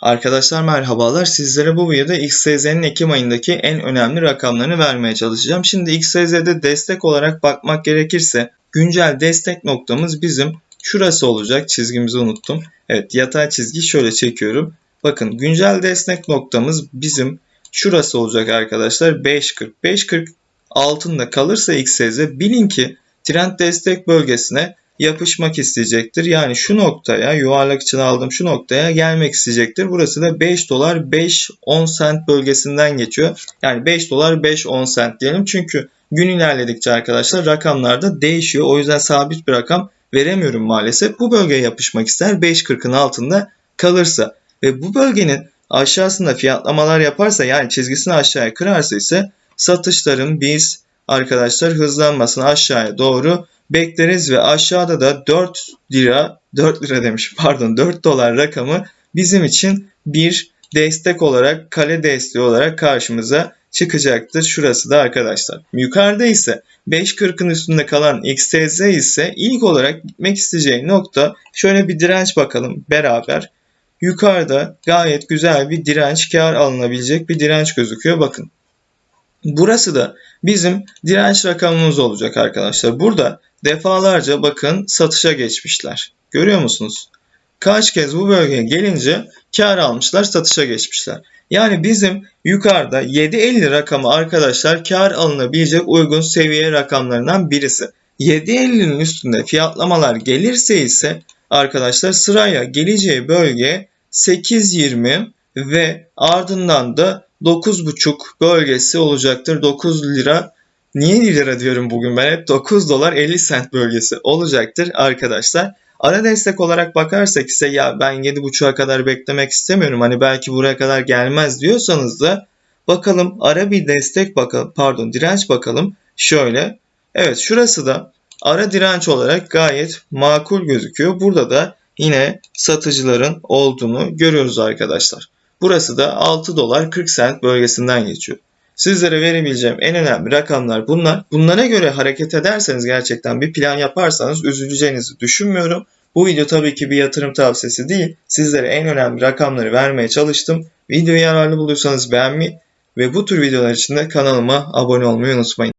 Arkadaşlar merhabalar. Sizlere bu videoda XSZ'nin Ekim ayındaki en önemli rakamlarını vermeye çalışacağım. Şimdi XSZ'de destek olarak bakmak gerekirse güncel destek noktamız bizim şurası olacak. Çizgimizi unuttum. Evet yatay çizgi şöyle çekiyorum. Bakın güncel destek noktamız bizim şurası olacak arkadaşlar. 5.40. 5.40 altında kalırsa XSZ bilin ki trend destek bölgesine yapışmak isteyecektir. Yani şu noktaya yuvarlak için aldığım şu noktaya gelmek isteyecektir. Burası da 5 dolar 5 10 sent bölgesinden geçiyor. Yani 5 dolar 5 10 sent diyelim. Çünkü gün ilerledikçe arkadaşlar rakamlar da değişiyor. O yüzden sabit bir rakam veremiyorum maalesef. Bu bölgeye yapışmak ister 5.40'ın altında kalırsa ve bu bölgenin aşağısında fiyatlamalar yaparsa yani çizgisini aşağıya kırarsa ise satışların biz arkadaşlar hızlanmasını aşağıya doğru bekleriz ve aşağıda da 4 lira 4 lira demiş pardon 4 dolar rakamı bizim için bir destek olarak kale desteği olarak karşımıza çıkacaktır. Şurası da arkadaşlar. Yukarıda ise 5.40'ın üstünde kalan XTZ ise ilk olarak gitmek isteyeceği nokta şöyle bir direnç bakalım beraber. Yukarıda gayet güzel bir direnç kar alınabilecek bir direnç gözüküyor. Bakın. Burası da bizim direnç rakamımız olacak arkadaşlar. Burada defalarca bakın satışa geçmişler. Görüyor musunuz? Kaç kez bu bölgeye gelince kar almışlar, satışa geçmişler. Yani bizim yukarıda 7.50 rakamı arkadaşlar kar alınabilecek uygun seviye rakamlarından birisi. 7.50'nin üstünde fiyatlamalar gelirse ise arkadaşlar sıraya geleceği bölge 8.20 ve ardından da 9.5 bölgesi olacaktır. 9 lira Niye lira diyorum bugün ben hep 9 dolar 50 sent bölgesi olacaktır arkadaşlar. Ara destek olarak bakarsak ise ya ben 7.5'a kadar beklemek istemiyorum. Hani belki buraya kadar gelmez diyorsanız da bakalım ara bir destek bakalım pardon direnç bakalım. Şöyle evet şurası da ara direnç olarak gayet makul gözüküyor. Burada da yine satıcıların olduğunu görüyoruz arkadaşlar. Burası da 6 dolar 40 sent bölgesinden geçiyor. Sizlere verebileceğim en önemli rakamlar bunlar. Bunlara göre hareket ederseniz gerçekten bir plan yaparsanız üzüleceğinizi düşünmüyorum. Bu video tabii ki bir yatırım tavsiyesi değil. Sizlere en önemli rakamları vermeye çalıştım. Videoyu yararlı bulduysanız beğenmeyi ve bu tür videolar için de kanalıma abone olmayı unutmayın.